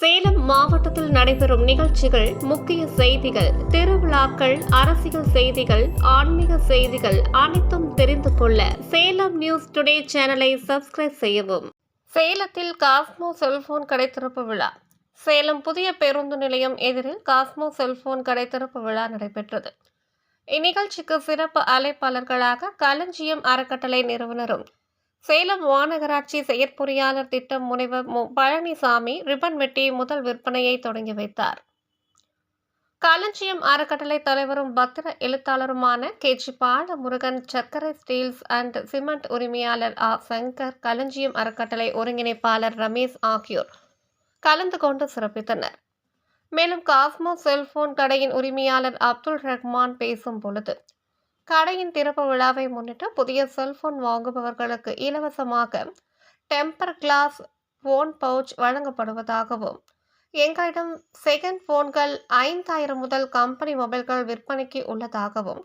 சேலம் மாவட்டத்தில் நடைபெறும் நிகழ்ச்சிகள் முக்கிய செய்திகள் திருவிழாக்கள் அரசியல் செய்திகள் ஆன்மீக செய்திகள் அனைத்தும் தெரிந்து கொள்ள சேலம் நியூஸ் டுடே சேனலை சப்ஸ்கிரைப் செய்யவும். சேலத்தில் காஸ்மோ செல்போன் கடை திறப்பு விழா. சேலம் புதிய பேருந்து நிலையம் எதிரில் காஸ்மோ செல்போன் கடை திறப்பு விழா நடைபெற்றது. இந்நிகழ்ச்சிக்கு சிறப்பு அழைப்பாளர்களாக களஞ்சியம் அறக்கட்டளை நிறுவனரும் சேலம் மாநகராட்சி செயற்பொறியாளர் திட்டம் முனைவர் மு. பழனிசாமி ரிப்பன் வெட்டி முதல் விற்பனையை தொடங்கி வைத்தார். களஞ்சியம் அறக்கட்டளை தலைவரும் பத்திர எழுத்தாளருமான கே. ஜி. பாலமுருகன் சர்க்கரை ஸ்டீல்ஸ் அண்ட் சிமெண்ட் உரிமையாளர் ஆ. சங்கர் களஞ்சியம் அறக்கட்டளை ஒருங்கிணைப்பாளர் ரமேஷ் ஆகியோர் கலந்து கொண்டு சிறப்பித்தனர். மேலும் காஸ்மோ செல்போன் கடையின் உரிமையாளர் அப்துல் ரஹ்மான் பேசும் பொழுது கடையின் திறப்பு விழாவை முன்னிட்டு புதிய செல்போன் வாங்குபவர்களுக்கு இலவசமாக டெம்பர் கிளாஸ் ஃபோன் பவுச் வழங்கப்படுவதாகவும் எங்களிடம் செகண்ட் போன்கள் ஐந்தாயிரம் முதல் கம்பெனி மொபைல்கள் விற்பனைக்கு உள்ளதாகவும்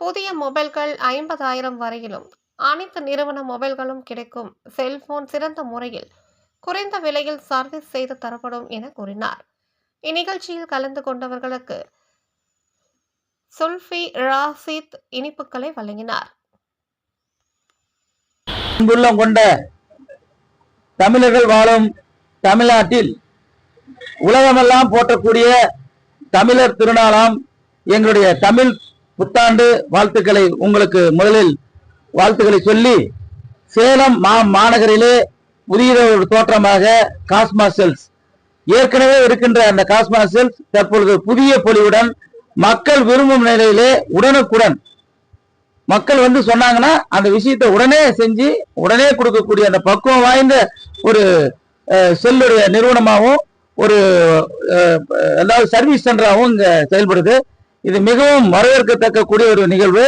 புதிய மொபைல்கள் ஐம்பதாயிரம் வரையிலும் அனைத்து நிறுவன மொபைல்களும் கிடைக்கும் செல்போன் சிறந்த முறையில் குறைந்த விலையில் சர்வீஸ் செய்து தரப்படும் என கூறினார். இந்நிகழ்ச்சியில் கலந்து கொண்டவர்களுக்கு சுல்ஃபி ராசித் இனிப்புகளை வழங்கினார். அன்புள்ளம் கொண்ட தமிழர்கள் வாழும் தமிழ்நாட்டில் உலகமெல்லாம் போற்றக்கூடிய தமிழர் திருநாளாம் எங்களுடைய தமிழ் புத்தாண்டு வாழ்த்துக்களை உங்களுக்கு முதலில் வாழ்த்துக்களை சொல்லி சேலம் மா மாநகரிலே புதிய ஒரு தோற்றமாக காஸ்மா செல்ஸ் ஏற்கனவே இருக்கின்ற அந்த காஸ்மா செல்ஸ் தற்பொழுது புதிய பொலிவுடன் மக்கள் விரும்பும் நிலையிலே உடனுக்குடன் மக்கள் வந்து சொன்னாங்கன்னா அந்த விஷயத்தை உடனே செஞ்சு உடனே கொடுக்கக்கூடிய அந்த பக்குவம் வாய்ந்த ஒரு செல்லுடைய நிறுவனமாகவும் ஒரு அதாவது சர்வீஸ் சென்டராகவும் இங்கே செயல்படுது. இது மிகவும் வரவேற்கத்தக்க கூடிய ஒரு நிகழ்வு.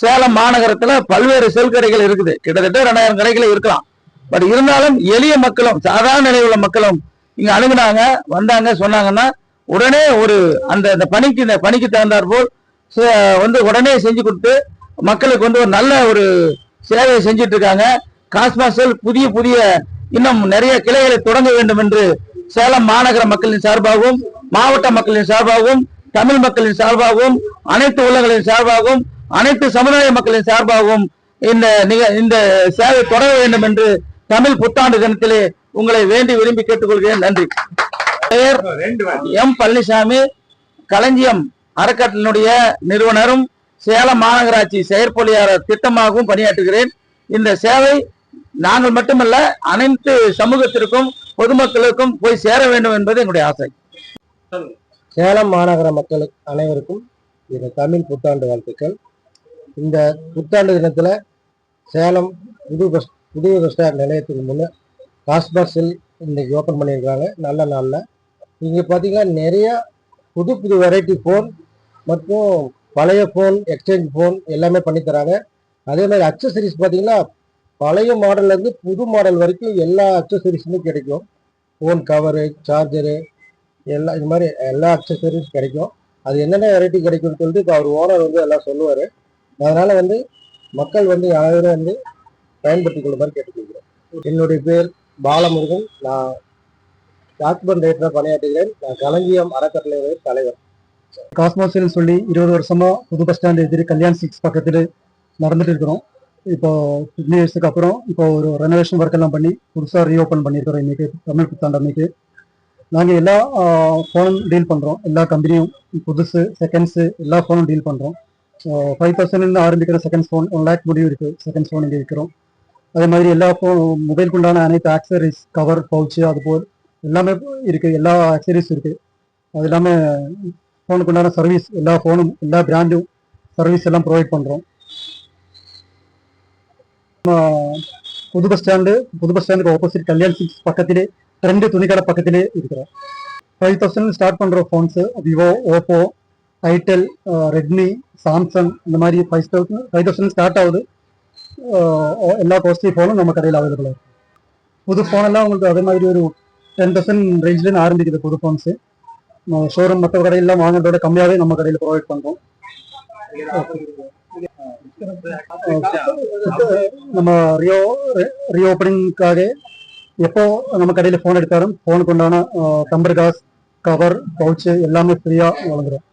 சேலம் மாநகரத்தில் பல்வேறு செல் கடைகள் இருக்குது. கிட்டத்தட்ட ரெண்டாயிரம் கடைகள் இருக்கலாம். பட் இருந்தாலும் எளிய மக்களும் சாதாரண நிலையில் உள்ள மக்களும் இங்கே அணுகுனாங்க வந்தாங்க சொன்னாங்கன்னா உடனே ஒரு அந்த அந்த பணிக்கு இந்த பணிக்கு தகுந்தாற் போல் வந்து உடனே செஞ்சு கொடுத்து மக்களுக்கு வந்து ஒரு நல்ல ஒரு சேவையை செஞ்சுட்டு இருக்காங்க காஸ்மாசல் புதிய புதிய இன்னும் நிறைய கிளைகளை தொடங்க வேண்டும் என்று சேலம் மாநகர மக்களின் சார்பாகவும் மாவட்ட மக்களின் சார்பாகவும் தமிழ் மக்களின் சார்பாகவும் அனைத்து உள்ளங்களின் சார்பாகவும் அனைத்து சமுதாய மக்களின் சார்பாகவும் இந்த நிக- இந்த சேவை தொடர வேண்டும் என்று தமிழ் புத்தாண்டு தினத்திலே உங்களை வேண்டி விரும்பி கேட்டுக்கொள்கிறேன். நன்றி. பெயர் எம் பழனிசாமி களஞ்சியம் அறக்கட்டளினுடைய நிறுவனரும் சேலம் மாநகராட்சி செயற்பொழியாளர் திட்டமாகவும் பணியாற்றுகிறேன். இந்த சேவை நாங்கள் மட்டுமல்ல அனைத்து சமூகத்திற்கும் பொதுமக்களுக்கும் போய் சேர வேண்டும் என்பது எங்களுடைய ஆசை. சேலம் மாநகர மக்களுக்கு அனைவருக்கும் இந்த தமிழ் புத்தாண்டு வாழ்த்துக்கள். இந்த புத்தாண்டு தினத்துல சேலம் புது பஸ் புது பஸ் ஸ்டாண்ட் நிலையத்துக்கு முன்னே காஸ்பர்ஸில் இன்னைக்கு ஓப்பன் பண்ணியிருக்காங்க நல்ல நாளில் இங்கே பார்த்தீங்கன்னா நிறைய புது புது வெரைட்டி ஃபோன் மற்றும் பழைய ஃபோன் எக்ஸ்சேஞ்ச் ஃபோன் எல்லாமே பண்ணி தராங்க. அதே மாதிரி அக்சசரிஸ் பார்த்தீங்கன்னா பழைய மாடல்லேருந்து புது மாடல் வரைக்கும் எல்லா அக்சசரிஸுமே கிடைக்கும். ஃபோன் கவரு சார்ஜரு எல்லா இது மாதிரி எல்லா அக்சசரிஸ் கிடைக்கும். அது என்னென்ன வெரைட்டி கிடைக்கும்னு சொல்லிட்டு இப்போ அவர் ஓனர் வந்து எல்லாம் சொல்லுவார். அதனால் வந்து மக்கள் வந்து அனைவரும் வந்து பயன்படுத்திக் கொள்ளுமாறு கேட்டுக்கொள்கிறேன் என்னுடைய பேர் பாலமுருகன். நான் டாக்குமெண்ட் ரைட்டராக பணியாற்றுகிறேன். நான் கலங்கியம் அறக்கட்டளை தலைவர். காஸ்மோஸ்னு சொல்லி இருபது வருஷமா புது பஸ் ஸ்டாண்ட் எதிரி கல்யாண் சிக்ஸ் பக்கத்தில் நடந்துட்டு இருக்கிறோம். இப்போ ஃபிஃப்டி இயர்ஸுக்கு அப்புறம் இப்போ ஒரு ரெனோவேஷன் ஒர்க் எல்லாம் பண்ணி புதுசாக ரீஓப்பன் பண்ணியிருக்கிறோம் இன்னைக்கு தமிழ் புத்தாண்டு அன்னைக்கு. நாங்கள் எல்லா ஃபோனும் டீல் பண்ணுறோம் எல்லா கம்பெனியும் புதுசு செகண்ட்ஸு எல்லா ஃபோனும் டீல் பண்ணுறோம் ஃபைவ் தௌசண்ட்லேருந்து ஆரம்பிக்கிற செகண்ட் ஃபோன் ஒன் லேக் முடிவு இருக்குது செகண்ட் ஃபோன் இங்கே விற்கிறோம் அதே மாதிரி எல்லா ஃபோன் மொபைலுக்குண்டான அனைத்து ஆக்சரிஸ் கவர் பவுச்சு அதுபோல் எல்லாமே இருக்குது எல்லா ஆக்சரிஸ் இருக்குது அது இல்லாமல் ஃபோனுக்கு உண்டான சர்வீஸ் எல்லா ஃபோனும் எல்லா பிராண்டும் சர்வீஸ் எல்லாம் ப்ரொவைட் பண்ணுறோம் புது பஸ் ஸ்டாண்டு புது பஸ் ஸ்டாண்டுக்கு ஆப்போசிட் கல்யாண் சிக்ஸ் பக்கத்திலே ரெண்டு துணிக்கடை பக்கத்திலே இருக்கிறோம். ஃபைவ் தௌசண்ட் ஸ்டார்ட் பண்ணுற phones Vivo Oppo itel Redmi Samsung இந்த மாதிரி five thousand five thousand start ஆகுது. எல்லா காஸ்ட்லி ஃபோனும் நம்ம கடையில் அவைலபிளாக இருக்கும் புது ஃபோனெல்லாம் உங்களுக்கு அதே மாதிரி ஒரு டென் பர்சன்ட் ரேஞ்சிலேருந்து ஆரம்பிக்குது புது ஃபோன்ஸு ஷோரூம் மற்ற கடையெல்லாம் வாங்குறதோட கம்மியாகவே நம்ம கடையில் ப்ரொவைட் பண்ணுறோம் நம்ம ரியோ ரீஓப்பனிங்காக எப்போ நம்ம கடையில் ஃபோன் எடுத்தாலும் ஃபோனுக்கு உண்டான டம்பர் காஸ் கவர் பவுச்சு எல்லாமே ஃப்ரீயாக வழங்குறோம்.